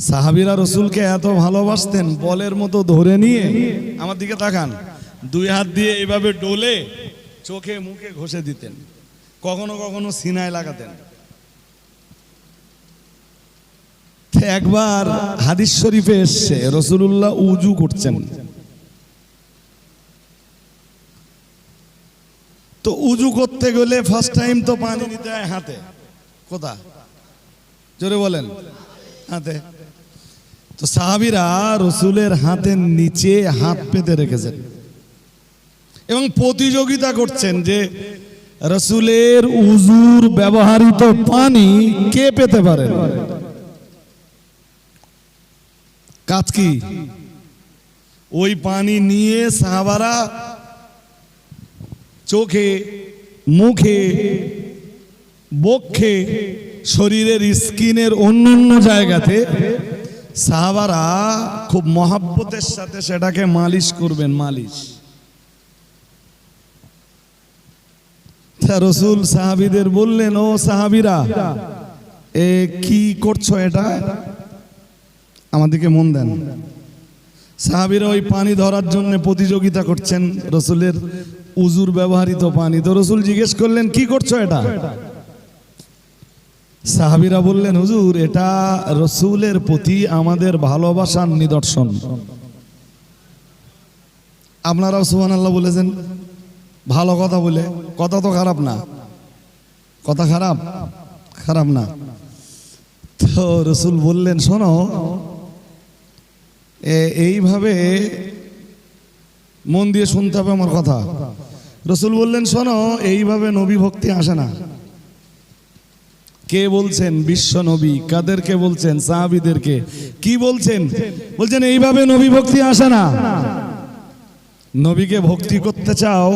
সাহাবিরা রসুলকে এত ভালোবাসতেন বলের মতো ধরে নিয়ে। আমার দিকে তাকান। দুই হাত দিয়ে এইভাবে ডোলে চোখে মুখে ঘষে দিতেন। কখনো কখনো সিনায় লাগাতেন। একবার হাদিস শরীফে এসছে রসুল্লাহ উজু করছেন। তো উজু করতে গেলে ফার্স্ট টাইম তো পানি নিতে হয় হাতে। কোথা জোরে বলেন। হাতে। তো সাহাবিরা রসুলের হাতের নিচে হাত পেতে রেখেছেন। এবং প্রতিযোগিতা করছেন যে রসুলের উজুর ব্যবহৃত পানি কে পেতে পারে? কাজ কি? ওই পানি নিয়ে সাহাবারা চোখে, মুখে, বক্ষে, শরীরের স্কিনের অন্য অন্য জায়গাতে সাহাবারা খুব মহাব্বতের সাথে সেটাকে মালিশ করবেন, মালিশ। রসুল সাহাবিদের বললেন, ও সাহাবিরা, এ কি করছ এটা? আমাদেরকে মন দেন। সাহাবিরা ওই পানি ধরার জন্য প্রতিযোগিতা করছেন, রসুলের উজুর ব্যবহৃত পানি। তো রসুল জিজ্ঞেস করলেন, কি করছ এটা? সাহাবিরা বললেন, হুজুর, এটা রসুলের প্রতি আমাদের ভালোবাসার নিদর্শন। আপনারাও সুহান আল্লাহ বলেছেন, ভালো কথা বলে, কথা তো খারাপ না। কথা খারাপ? খারাপ না। তো রসুল বললেন, শোনো এইভাবে মন দিয়ে শুনতে হবে আমার কথা। রসুল বললেন, শোনো, এইভাবে নবী ভক্তি আসে না। কে বলছেন বিশ্ব নবী? কাদেরকে বলছেন? সাহাবিদেরকে। কি বলছেন? বলছেন, এইভাবে নবী ভক্তি আসে না। নবীকে ভক্তি করতে চাও,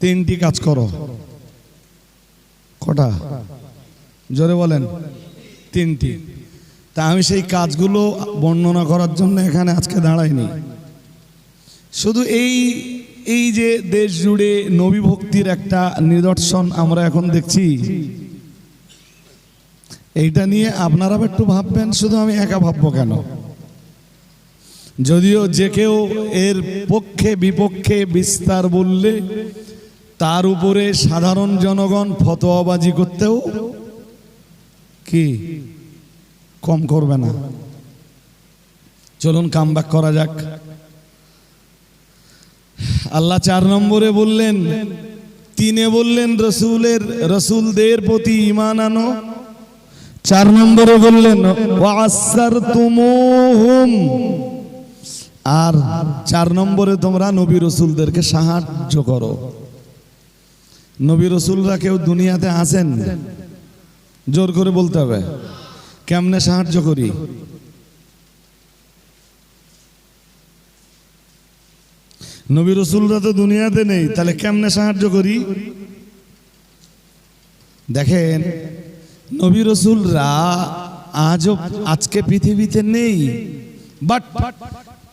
তিনটি কাজ করো। কটা? জোরে বলেন। তিনটি। তা আমি সেই কাজগুলো বর্ণনা করার জন্য এখানে আজকে দাঁড়াইনি। শুধু এই এই যে দেশ জুড়ে নবী ভক্তির একটা নিদর্শন আমরা এখন দেখছি, এইটা নিয়ে আপনারা একটু ভাববেন, শুধু আমি একা ভাববো কেন? যদিও যে কেউ এর পক্ষে, বিপক্ষে বিস্তার বললে তার উপরে সাধারণ জনগণ ফতোয়াবাজি করতেও কি কম করবে না। চলুন কামব্যাক করা যাক। আল্লাহ চার নম্বরে বললেন, তিনে বললেন, রসুলের, রসুলদের প্রতি ইমান আনো। চার নম্বরে বললেন আর চার নম্বরে তোমরা নবী রসুলদেরকে সাহায্য করো। নবী রসুলরা কেউ দুনিয়াতে আসেন? জোর করে বলতে হবে। কেমনে সাহায্য করি? নবী রসুলরা তো দুনিয়াতে নেই, তাহলে কেমনে সাহায্য করি? দেখেন, নবী রসুলরা আজও আজকে পৃথিবীতে নেই বাট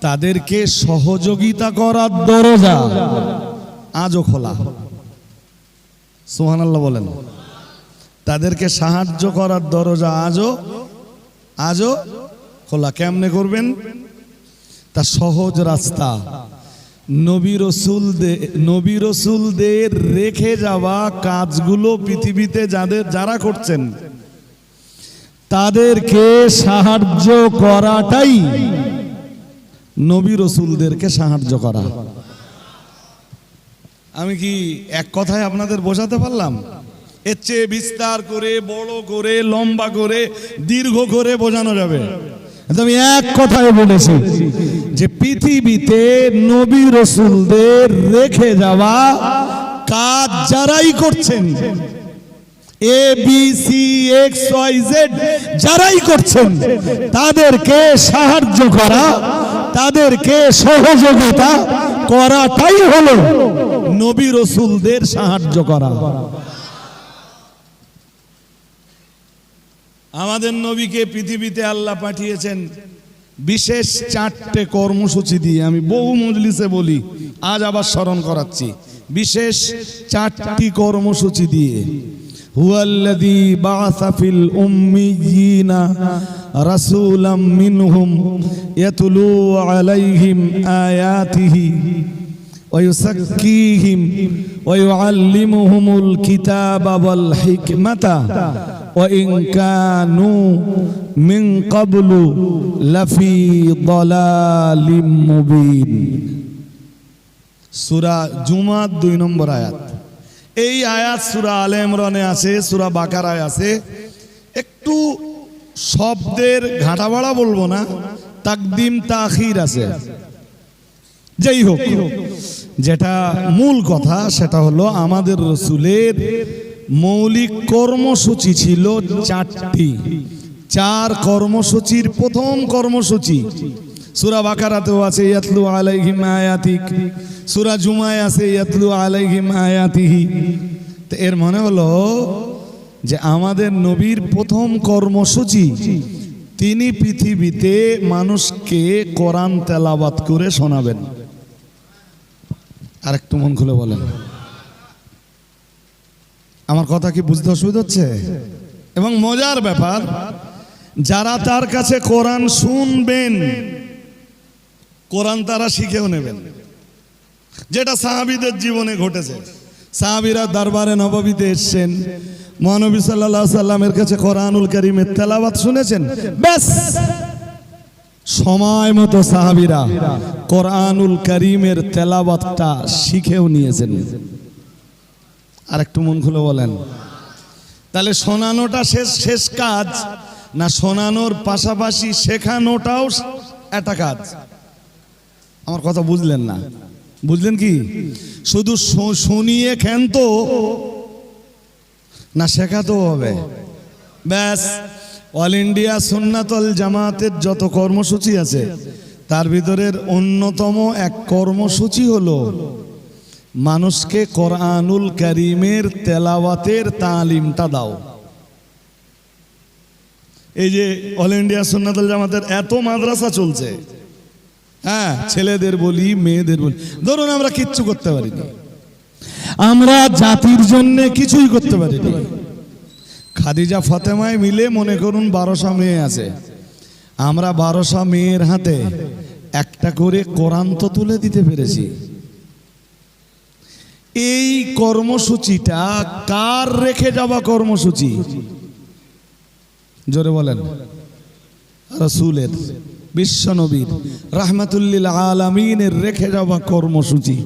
তাদেরকে সহযোগিতা করার দরজা আজও খোলা। সোহান আল্লাহ বলেন। তাদেরকে সাহায্য করার দরজা আজও আজও খোলা। কেমনে করবেন? তা সহজ রাস্তা। নবী রসুলদের নবী রসুলদের রেখে যাওয়া কাজগুলো পৃথিবীতে যাদের, যারা করছেন, তাদেরকে সাহায্য করাটাই নবী রসুলদেরকে সাহায্য করা। আমি কি এক কথায় আপনাদের বোঝাতে পারলাম? এর চেয়ে বিস্তার করে, বড় করে, লম্বা করে, দীর্ঘ করে বোঝানো যাবে। আমি এক কথায় বলেছি যে পৃথিবীতে নবী রসুলদের রেখে যাওয়া কাজ যারাই করছেন A B C X Y Z যারাই করছেন, তাদেরকে সাহায্য করা, তাদেরকে সহযোগিতা করাটাই হলো নবী রসুলদের সাহায্য করা। আমাদের নবীকে পৃথিবীতে আল্লাহ পাঠিয়েছেন বিশেষ চারটে কর্মসূচি দিয়ে। আমি বহু মজলিসে বলি, আজ আবার স্মরণ করাচ্ছি। বিশেষ চারটি কর্মসূচি দিয়ে। হুয়াল্লাদি বাআসা ফিল উম্মিয়িনা রাসূলাম মিনহুম ইয়াতলু আলাইহিম আয়াতিহি ওয়া ইউসাক্কিহিম ওয়া ইউআল্লিমুহুমুল কিতাবা ওয়াল হিকমাতা। وإن كانوا من قبل لفي ضلال مبين সুরা জুমার দুই নম্বর আয়াত এই আয়াত সুরা আলে ইমরানে আছে সুরা বাকারায় আছে একটু শব্দের ঘাটাবাড়া বলবো না তাকদিম তাখির আছে যাই হোক যেটা মূল কথা সেটা হলো আমাদের রসুলের মৌলিক কর্মসূচি ছিল চারটি। চার কর্মসূচির প্রথম কর্মসূচি। সুরা বাকারাতেও আছে, ইয়াতলু আলাইহিম আয়াতিক। সুরা জুমায় আছে, ইয়াতলু আলাইহিম আয়াতিহি। তো এর মনে হলো যে আমাদের নবীর প্রথম কর্মসূচি, তিনি পৃথিবীতে মানুষকে কোরআন তেলাবাত করে শোনাবেন। আর একটু মন খুলে বলেন। আমার কথা কি বুঝতে অসুবিধা হচ্ছে? এবং মজার ব্যাপার, যারা তার কাছে কোরআন শুনবেন, কোরআন তারা শিখেও নেবেন। যেটা সাহাবিদের জীবনে ঘটেছে। সাহাবিরা দরবারে নববীতে এসছেন। মহানবী সাল্লাহ সাল্লামের কাছে কোরআনুল করিমের তেলাবাত শুনেছেন। ব্যাস! সময় মতো সাহাবিরা কোরআনুল করিমের তেলাবাতটা শিখেও নিয়েছেন। আর একটু মন খুলে বলেন। তাহলে শোনানোটা শেষ শেষ কাজ না শোনানোর পাশাপাশি শেখানোটাও একটা কাজ? আমার কথা বুঝলেন না। বুঝলেন কি? শুধু শুনিয়ে খেন তো, না শেখাতেও হবে। ব্যাস, অল ইন্ডিয়া সুন্নাতল জামাতের যত কর্মসূচি আছে, তার ভিতরের অন্যতম এক কর্মসূচি হলো মানুষকে কোরআনুল করিমের তেলাওয়াতের তালিমটা দাও। এই যে অল ইন্ডিয়া সুন্নাতুল জামাতের এত মাদ্রাসা চলছে। হ্যাঁ ছেলেদের বলি, মেয়েদের বলি, ধরুন আমরা কিচ্ছু করতে পারি পারিনি। আমরা জাতির জন্য কিছুই করতে পারিনি। খাদিজা, ফতেমায় মিলে মনে করুন বারোশো মেয়ে আছে। আমরা বারোশো মেয়ের হাতে একটা করে কোরআন তো তুলে দিতে পেরেছি। এই কর্মসূচিটা কার রেখে যাওয়া কর্মসূচি? জোরে বলেন। রসুলের, বিশ্বনবীর, রাহমাতুল্লিল আলামিনের রেখে যাওয়া কর্মসূচি।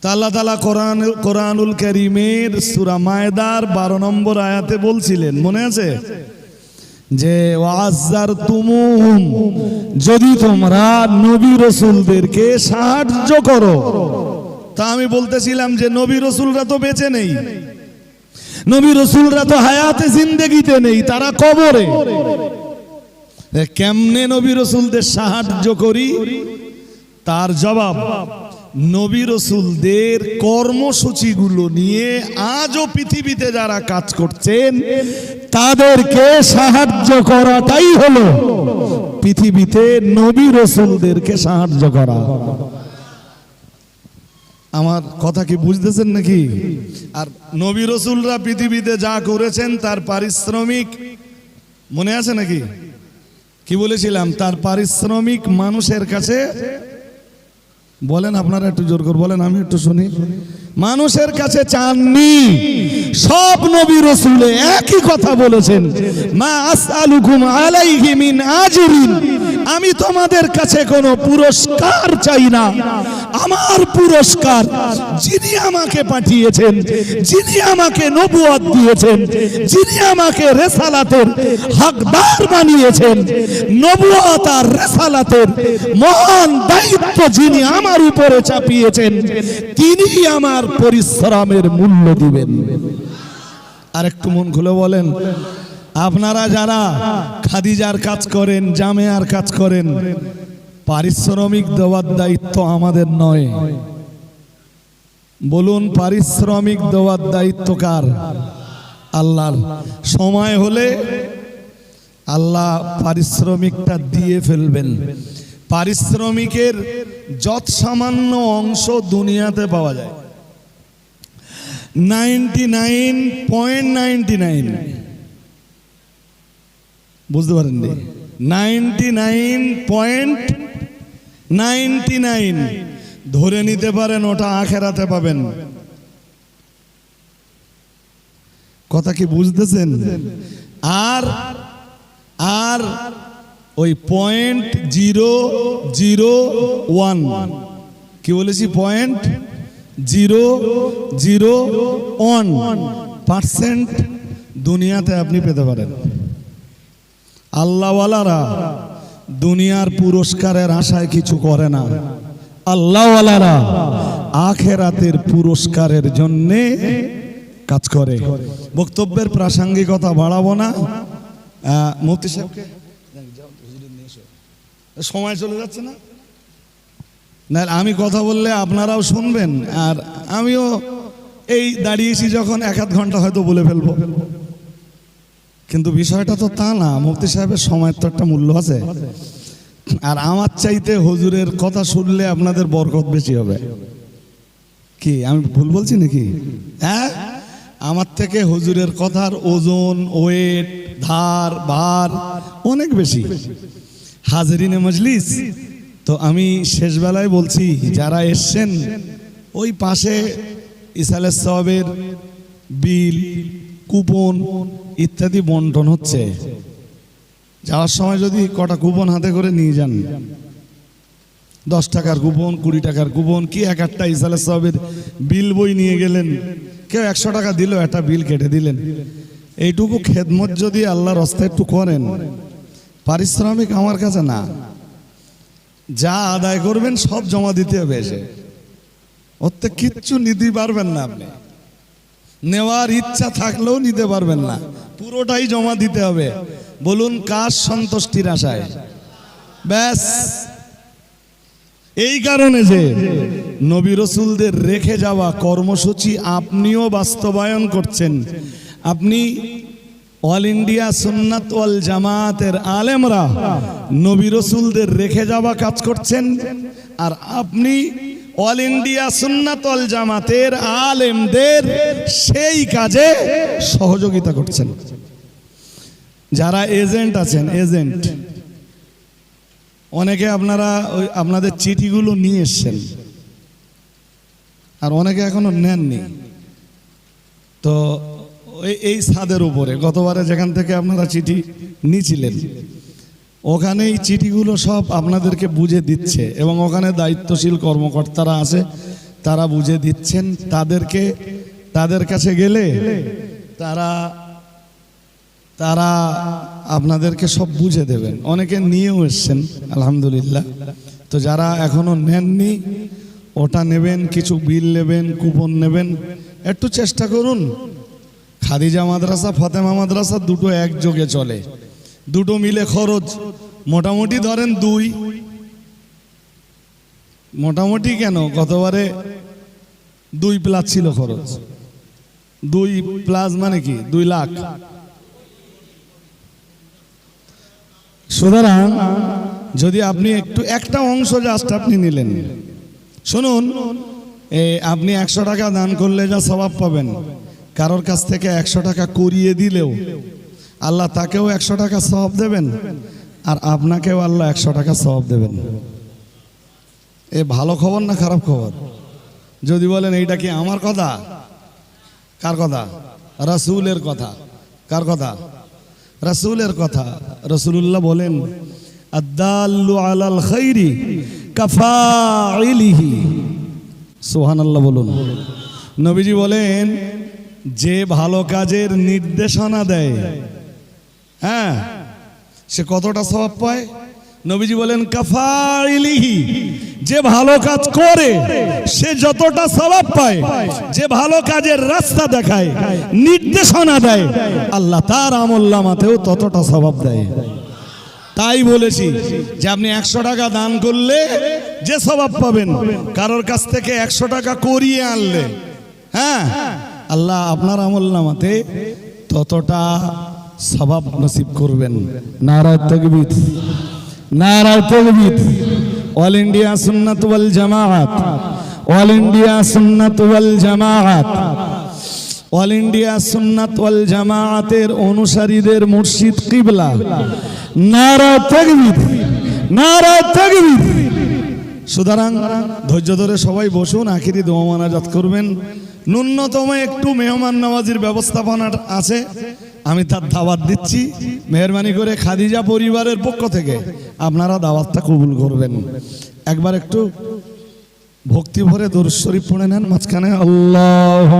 তা আল্লাহ তালা কোরআন, কোরআনুল করিমের সুরা মায়দার বারো নম্বর আয়াতে বলছিলেন, মনে আছে? যে ওয়াজ্জার তুমুহুম যদি তোমরা নবী রসুলদেরকে সাহায্য করো তা আমি বলতেছিলাম যে নবী রসুলরা তো বেঁচে নেই। নবী রসুলরা তো হায়াতে জিন্দেগিতে নেই, তারা কবরে। কেমনে নবী রসুলদের সাহায্য করি? তার জবাব, নবী রসুলদের কর্মসূচিগুলো নিয়ে আজও পৃথিবীতে যারা কাজ করছেন, তাদেরকে সাহায্য করাটাই হলো পৃথিবীতে নবী রসুলদেরকে সাহায্য করা। আমার কথা কি বুঝতেছেন নাকি? আর নবী রসুলরা পৃথিবীতে যা করেছেন তার পারিশ্রমিক, মনে আছে নাকি? কি বলেছিলাম? তার পারিশ্রমিক মানুষের কাছে, বলেন আপনারা একটু জোর করে বলেন, আমি একটু শুনি। মানুষের কাছে চাননি, সব নবী রসুলে একই কথা বলেছেন। মা আলাইহি মিন আজরিন আমি তোমাদের কাছে কোনো পুরস্কার চাই না। আমার পুরস্কার যিনি আমাকে পাঠিয়েছেন, যিনি আমাকে নবুয়ত দিয়েছেন, যিনি আমাকে রেসালাতের হকদার বানিয়েছেন, নবুয়ত আর রেসালাতের মহান দায়িত্ব যিনি আমার উপরে চাপিয়েছেন, তিনি আমার পরিশ্রমের মূল্য দিবেন। আর একটু মন খুলে বলেন আপনারা যারা খাদিজার কাজ করেন, জামেয়ার কাজ করেন, পারিশ্রমিক দেওয়ার দায়িত্ব আমাদের নয়। বলুন, পারিশ্রমিক দেওয়ার দায়িত্ব কার? আল্লাহর। সময় হলে আল্লাহ পারিশ্রমিকটা দিয়ে ফেলবেন। পারিশ্রমিকের যৎসামান্য অংশ দুনিয়াতে পাওয়া যায়। Ninety nine point ninety nine. বুঝতে পারেননি। Ninety nine point ninety nine ধরে নিতে পারেন, ওটা আখেরাতে পাবেন। কথা কি বুঝতেছেন? আর আর ওই পয়েন্ট জিরো জিরো ওয়ান কি বলেছি point zero zero one percent দুনিয়াতে আপনি পেতে পারেন। আল্লাহওয়ালারা দুনিয়ার পুরস্কারের আশায় কিছু করে না। আল্লাহওয়ালারা আখেরাতের পুরস্কারের জন্যে কাজ করে। বক্তব্যের প্রাসঙ্গিকতা বাড়াবো না। আহ, মুফতি সাহেবকে সময় চলে যাচ্ছে না? না আমি কথা বললে আপনারাও শুনবেন আর আমিও এই দাঁড়িয়েছি যখন এক আধ ঘণ্টা হয়তো বলে ফেলব। কিন্তু বিষয়টা তো তা না, মুফতি সাহেবের সময়ের তো একটা মূল্য আছে। আর আমার চাইতে হুজুরের কথা শুনলে আপনাদের বরকত বেশি হবে। কি, আমি ভুল বলছি নাকি? হ্যাঁ? আমার থেকে হুজুরের কথার ওজন ওয়েট ধার, ভার অনেক বেশি। হাজরিনে মজলিস, তো আমি শেষ বেলায় বলছি, যারা এসছেন, ওই পাশে ইসালের সবের বিল কুপন ইত্যাদি বন্টন হচ্ছে। যাওয়ার সময় যদি কটা কুপন হাতে করে নিয়ে যান, দশ টাকার কুপন, কুড়ি টাকার কুপন, কি এক একটা ইসালে সবের বিল বই নিয়ে গেলেন? কেউ একশো টাকা দিল, একটা বিল কেটে দিলেন। এইটুকু খেদমত যদি আল্লাহর রাস্তায় একটু করেন, পারিশ্রমিক আমার কাছে না। যা আদায় করবেন সব জমা দিতে হবে এসে। ওর কিচ্ছু নিতে পারবেন না আপনি। নেওয়ার ইচ্ছা থাকলেও নিতে পারবেন না। পুরোটাই জমা দিতে হবে। বলুন, কার সন্তুষ্টির আশায়? ব্যাস। এই কারণে যে নবী রসুলদের রেখে যাওয়া কর্মসূচি আপনিও বাস্তবায়ন করছেন। আপনি অল ইন্ডিয়া সুন্নাত ওয়াল জামাতের আলেমরা নবী রসুলদের রেখে যাওয়া কাজ করছেন। আর আপনি অল ইন্ডিয়া সুন্নাতল জামাতের আলেমদের সেই কাজে সহযোগিতা করছেন। যারা এজেন্ট আছেন, এজেন্ট। অনেকে আপনারা ওই আপনাদের চিঠিগুলো নিয়ে এসছেন। আর অনেকে এখনও নেননি। তো এই ছাদের উপরে গতবারে যেখান থেকে আপনারা চিঠি নিয়েছিলেন ওখানে এই চিঠিগুলো সব আপনাদেরকে বুঝে দিচ্ছে এবং ওখানে দায়িত্বশীল কর্মকর্তারা আছে, তারা বুঝে দিচ্ছেন। তাদেরকে, তাদের কাছে গেলে তারা তারা আপনাদেরকে সব বুঝে দেবেন। অনেকে নিয়েও এসছেন, আলহামদুলিল্লাহ। তো যারা এখনও নেননি, ওটা নেবেন, কিছু বিল নেবেন, কুপন নেবেন, একটু চেষ্টা করুন। খাদিজা মাদ্রাসা, ফতেমা মাদ্রাসা দুটো একযোগে চলে। দুটো মিলে খরচ। মোটামুটি ধরেন দুই। মোটামুটি কেন? গতবারে দুই প্লাস ছিল খরচ। দুই প্লাস মানে কি? দুই লাখ। সুতরাং যদি আপনি একটু, একটা অংশ জাস্ট আপনি নিলেন। শুনুন আপনি একশো টাকা দান করলে যা স্বভাব পাবেন। কারোর কাছ থেকে একশো টাকা করিয়ে দিলেও। আল্লাহ তাকেও একশো টাকা স্বভাব দেবেন আর আপনাকেও আল্লাহ একশো টাকা স্বভাব দেবেন। এ ভালো খবর না খারাপ খবর? যদি বলেন এইটা কি আমার কথা? কার কথা? রাসূলের কথা। কার কথা? রাসূলের কথা। রাসূলুল্লাহ বলেন আদাল্লু আলাল খাইরি কাফাইলিহি সুবহানাল্লাহ বলুন। নবীজি বলেন, যে ভালো কাজের নির্দেশনা দেয় হ্যাঁ সে কতটা স্বভাব পায়? নবীজি বলেন, কাফাইলিহি, যে ভালো কাজ করে, সে যতটা স্বভাব পায়, যে ভালো কাজের রাস্তা দেখায়, নির্দেশনা দেয়, আল্লাহ তার আমল্লামাতেও ততটা স্বভাব দেয়। তাই বলেছি যে আপনি একশো টাকা দান করলে যে স্বভাব পাবেন, কারোর কাছ থেকে একশো টাকা করিয়ে আনলে হ্যাঁ আল্লাহ আপনার আমল্লামাতে ততটা স্বভাব নসিব করবেন। নারায় তকবির। নারায় তকবির। অল ইন্ডিয়া সুন্নাত ওয়াল জামাআত অল ইন্ডিয়া সুন্নাত ওয়াল জামাআত অল ইন্ডিয়া সুন্নাত ওয়াল জামায়াতের অনুসারীদের মুর্শিদ কিবলা। নারা তাকবীর। নারা তাকবীর। সুতরাং ধৈর্য ধরে সবাই বসুন, আখিরি দোয়া মানাজাত করবেন। ন্যূনতম একটু মেহমান নামাজির ব্যবস্থাপনা আছে। আমি তার দাওয়াত দিচ্ছি। মেহরবানি করে খাদিজা পরিবারের পক্ষ থেকে। আপনারা দাওয়াতটা কবুল করবেন। একবার একটু ভক্তি ভরে দরুদ শরীফ পড়ে নেন মাঝখানে। আল্লাহ